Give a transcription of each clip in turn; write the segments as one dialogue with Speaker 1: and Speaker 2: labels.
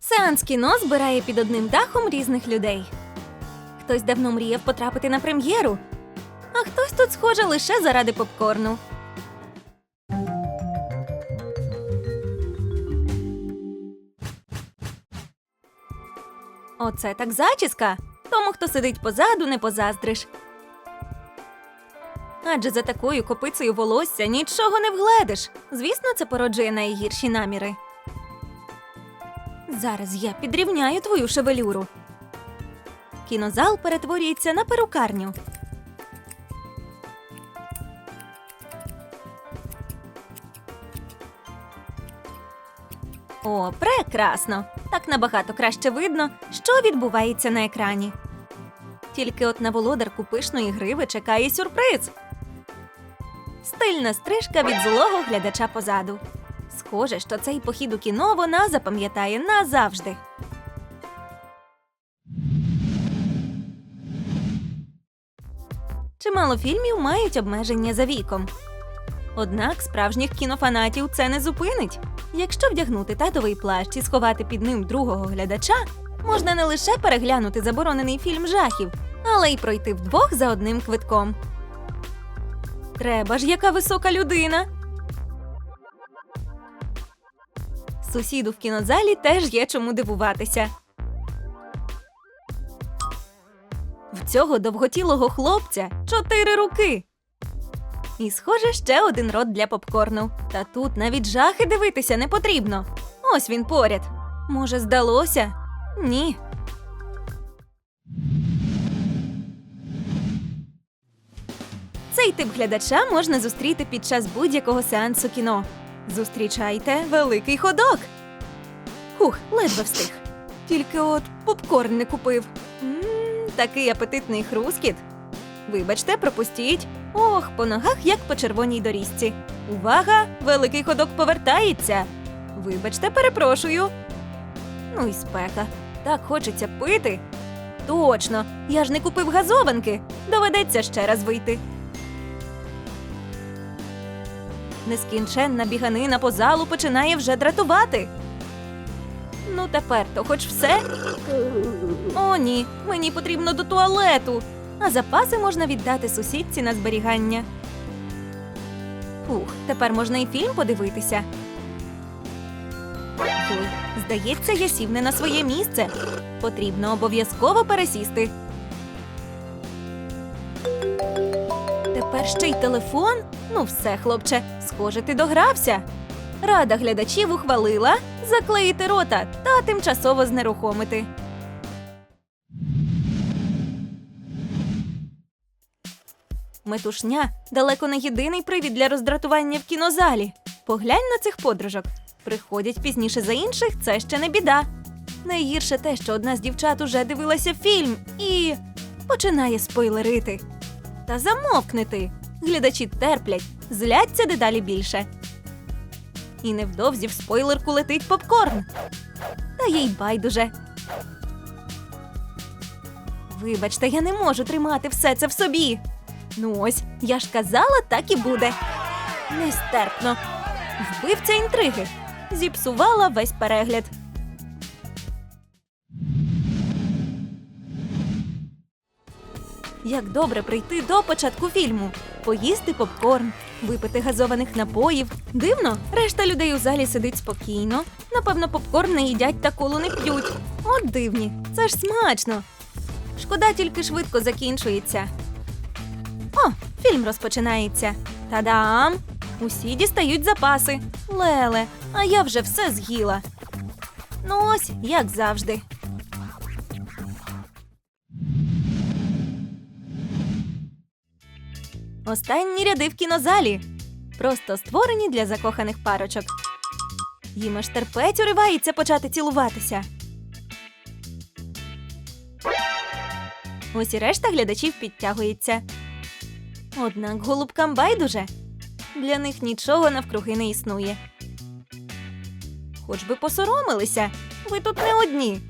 Speaker 1: Сеанс кіно збирає під одним дахом різних людей. Хтось давно мріяв потрапити на прем'єру, а хтось тут схоже лише заради попкорну. Оце так зачіска. Тому, хто сидить позаду, не позаздриш. Адже за такою копицею волосся нічого не вгледиш. Звісно, це породжує найгірші наміри. Зараз я підрівняю твою шевелюру. Кінозал перетворюється на перукарню. О, прекрасно! Так набагато краще видно, що відбувається на екрані. Тільки от на володарку пишної гриви чекає сюрприз. Стильна стрижка від злого глядача позаду. Схоже, що цей похід у кіно вона запам'ятає назавжди. Чимало фільмів мають обмеження за віком. Однак справжніх кінофанатів це не зупинить. Якщо вдягнути татовий плащ і сховати під ним другого глядача, можна не лише переглянути заборонений фільм жахів, але й пройти вдвох за одним квитком. Треба ж, яка висока людина. Сусіду в кінозалі теж є чому дивуватися. В цього довготілого хлопця чотири руки. І, схоже, ще один рот для попкорну. Та тут навіть жахи дивитися не потрібно. Ось він поряд. Може, здалося? Ні. Цей тип глядача можна зустріти під час будь-якого сеансу кіно. Зустрічайте великий ходок. Хух, ледве встиг. Тільки от попкорн не купив. м такий апетитний хрускіт. Вибачте, пропустіть. Ох, по ногах, як по червоній доріжці. Увага! Великий ходок повертається. Вибачте, перепрошую. Ну і спека. Так хочеться пити. Точно, я ж не купив газованки. Доведеться ще раз вийти. Нескінченна біганина по залу починає вже дратувати. Ну, тепер то хоч все. О, ні, мені потрібно до туалету. А запаси можна віддати сусідці на зберігання. Фух, тепер можна і фільм подивитися. Ой, здається, я сів не на своє місце. Потрібно обов'язково пересісти. Тепер ще й телефон? Ну все, хлопче, схоже, ти догрався. Рада глядачів ухвалила заклеїти рота та тимчасово знерухомити. Метушня далеко не єдиний привід для роздратування в кінозалі. Поглянь на цих подружок. Приходять пізніше за інших, це ще не біда. Найгірше те, що одна з дівчат уже дивилася фільм і починає спойлерити. Та замовкни ти. Глядачі терплять, зляться дедалі більше. І невдовзі в спойлерку летить попкорн. Та їй байдуже. Вибачте, я не можу тримати все це в собі. Ну ось, я ж казала, так і буде. Нестерпно. Вбивця інтриги. Зіпсувала весь перегляд. Як добре прийти до початку фільму, поїсти попкорн, випити газованих напоїв. Дивно, решта людей у залі сидить спокійно. Напевно, попкорн не їдять та колу не п'ють. От дивні, це ж смачно. Шкода тільки швидко закінчується. О, фільм розпочинається. Та-дам! Усі дістають запаси. Леле, а я вже все з'їла. Ну ось, як завжди. Останні ряди в кінозалі. Просто створені для закоханих парочок. Їм аж терпець уривається почати цілуватися. Ось і решта глядачів підтягується. Однак голубкам байдуже. Для них нічого навкруги не існує. Хоч би посоромилися, ви тут не одні.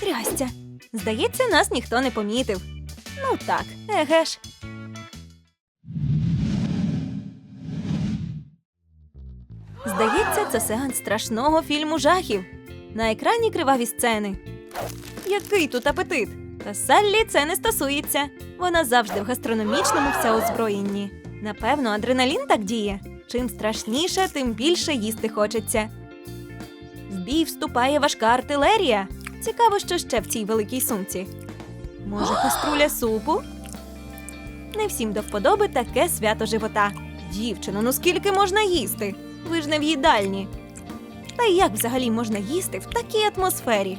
Speaker 1: Трястя. Здається, нас ніхто не помітив. Ну так, еге ж. Здається, це сеанс страшного фільму жахів. На екрані криваві сцени. Який тут апетит? Та Саллі це не стосується. Вона завжди в гастрономічному всеозброєнні. Напевно, адреналін так діє. Чим страшніше, тим більше їсти хочеться. В бій вступає важка артилерія. Цікаво, що ще в цій великій сумці. Може, каструля супу? Не всім до вподоби таке свято живота. Дівчино, ну скільки можна їсти? Ви ж не в їдальні. Та як взагалі можна їсти в такій атмосфері?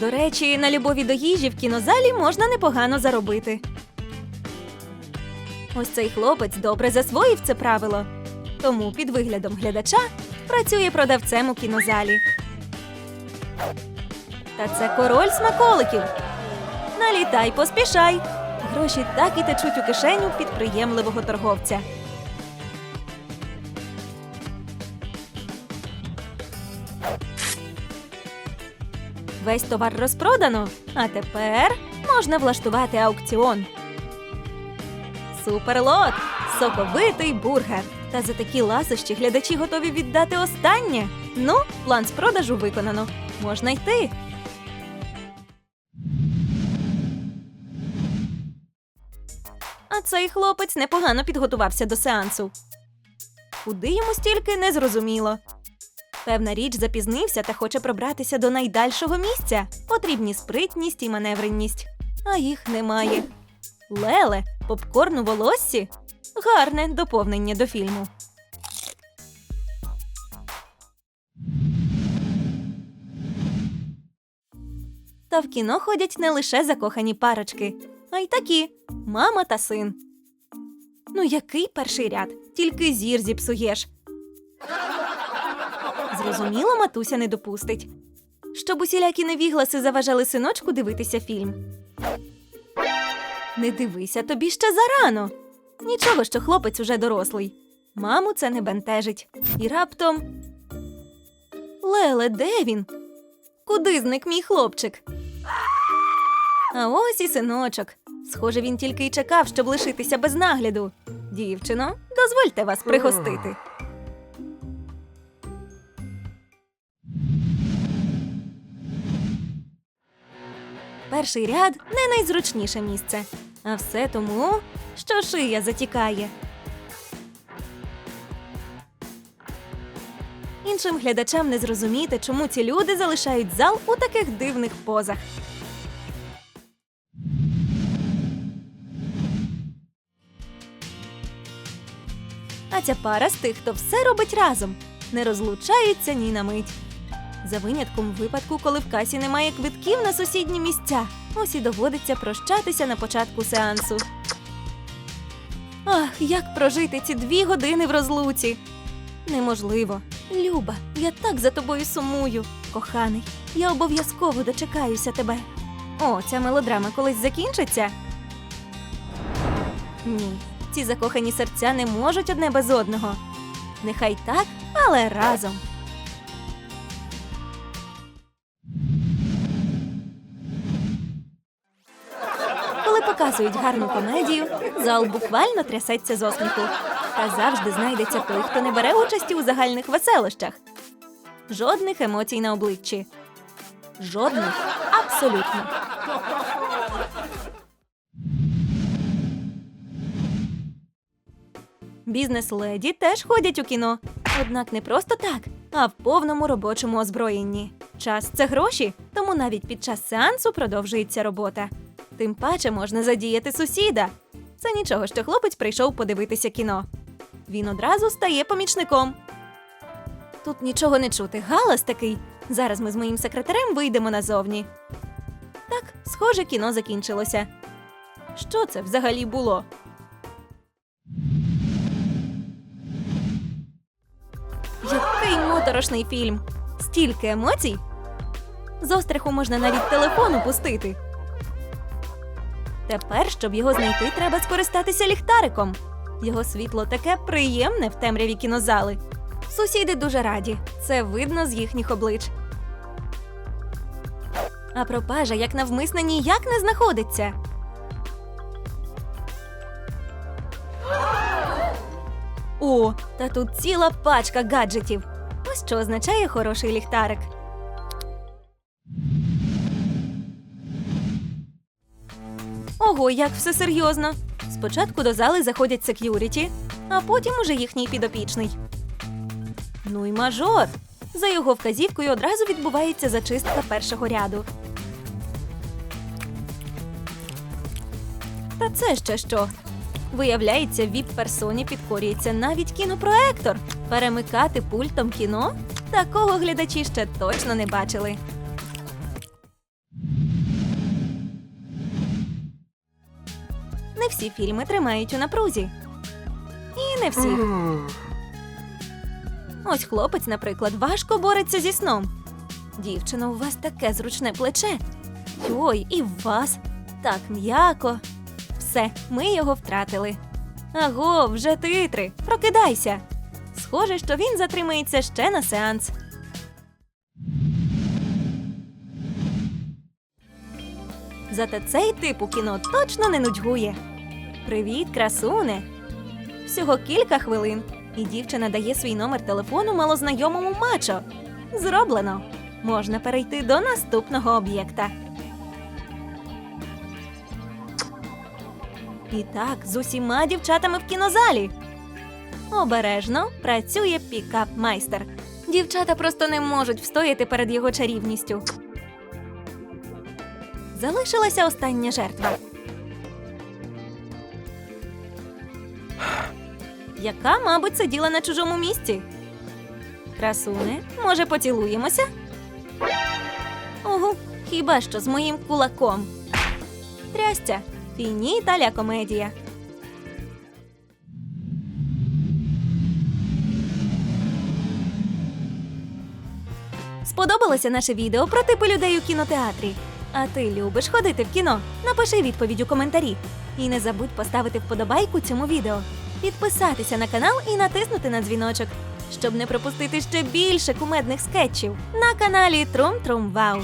Speaker 1: До речі, на любові до їжі в кінозалі можна непогано заробити. Ось цей хлопець добре засвоїв це правило. Тому під виглядом глядача працює продавцем у кінозалі. Та це король смаколиків. Налітай, поспішай. Гроші так і течуть у кишеню підприємливого торговця. Весь товар розпродано, а тепер можна влаштувати аукціон. Суперлот! Соковитий бургер. Та за такі ласощі глядачі готові віддати останнє. Ну, план з продажу виконано. Можна йти. А цей хлопець непогано підготувався до сеансу. Куди йому стільки не зрозуміло. Певна річ запізнився та хоче пробратися до найдальшого місця. Потрібні спритність і маневренність. А їх немає. Леле, попкорн у волоссі? Гарне доповнення до фільму. Та в кіно ходять не лише закохані парочки, а й такі мама та син. Ну, який перший ряд? Тільки зір зіпсуєш. Зрозуміло, матуся не допустить. Щоб усілякі невігласи заважали синочку дивитися фільм. Не дивися, тобі ще зарано. Нічого, що хлопець уже дорослий. Маму це не бентежить. І раптом. Леле, де він? Куди зник мій хлопчик? А ось і синочок. Схоже, він тільки й чекав, щоб лишитися без нагляду. Дівчино, дозвольте вас пригостити. Перший ряд не найзручніше місце. А все тому, що шия затікає. Іншим глядачам не зрозуміти, чому ці люди залишають зал у таких дивних позах. А ця пара з тих, хто все робить разом, не розлучаються ні на мить. За винятком випадку, коли в касі немає квитків на сусідні місця, ось і доводиться прощатися на початку сеансу. Ах, як прожити ці дві години в розлуці. Неможливо. Люба, я так за тобою сумую. Коханий, я обов'язково дочекаюся тебе. О, ця мелодрама колись закінчиться. Ні, ці закохані серця не можуть одне без одного. Нехай так, але разом. Показують гарну комедію, зал буквально трясеться з осміху. Та завжди знайдеться той, хто не бере участі у загальних веселощах. Жодних емоцій на обличчі. Жодних абсолютно. Бізнес-леді теж ходять у кіно. Однак не просто так, а в повному робочому озброєнні. Час це гроші, тому навіть під час сеансу продовжується робота. Тим паче можна задіяти сусіда. Це нічого, що хлопець прийшов подивитися кіно. Він одразу стає помічником. Тут нічого не чути. Галас такий. Зараз ми з моїм секретарем вийдемо назовні. Так, схоже, кіно закінчилося. Що це взагалі було? Який моторошний фільм! Стільки емоцій! З остраху можна навіть телефон упустити. Тепер, щоб його знайти, треба скористатися ліхтариком. Його світло таке приємне в темряві кінозали. Сусіди дуже раді. Це видно з їхніх облич. А пропажа як навмисне ніяк не знаходиться. О, та тут ціла пачка гаджетів. Ось що означає хороший ліхтарик. Ого, як все серйозно. Спочатку до зали заходять сек'юріті, а потім уже їхній підопічний. Ну й мажор. За його вказівкою одразу відбувається зачистка першого ряду. Та це ще що? Виявляється, віп-персоні підкорюється навіть кінопроектор. Перемикати пультом кіно? Такого глядачі ще точно не бачили. Не фільми тримають у напрузі. І не всі. Ось хлопець, наприклад, важко бореться зі сном. Дівчино, у вас таке зручне плече. Ой, і в вас так м'яко. Все, ми його втратили. Аго, вже титри, прокидайся. Схоже, що він затримається ще на сеанс. Зате цей тип у кіно точно не нудьгує. Привіт, красуне! Всього кілька хвилин, і дівчина дає свій номер телефону малознайомому мачо. Зроблено. Можна перейти до наступного об'єкта. І так, з усіма дівчатами в кінозалі. Обережно працює пікап майстер. Дівчата просто не можуть встояти перед його чарівністю. Залишилася остання жертва. Яка, мабуть, сиділа на чужому місці. Красуне, може, поцілуємося? Ого, хіба що з моїм кулаком. Трястя, фініта ля комедія. Сподобалося наше відео про типи людей у кінотеатрі. А ти любиш ходити в кіно? Напиши відповідь у коментарі. І не забудь поставити вподобайку цьому відео, підписатися на канал і натиснути на дзвіночок, щоб не пропустити ще більше кумедних скетчів на каналі Трум Трум Вау.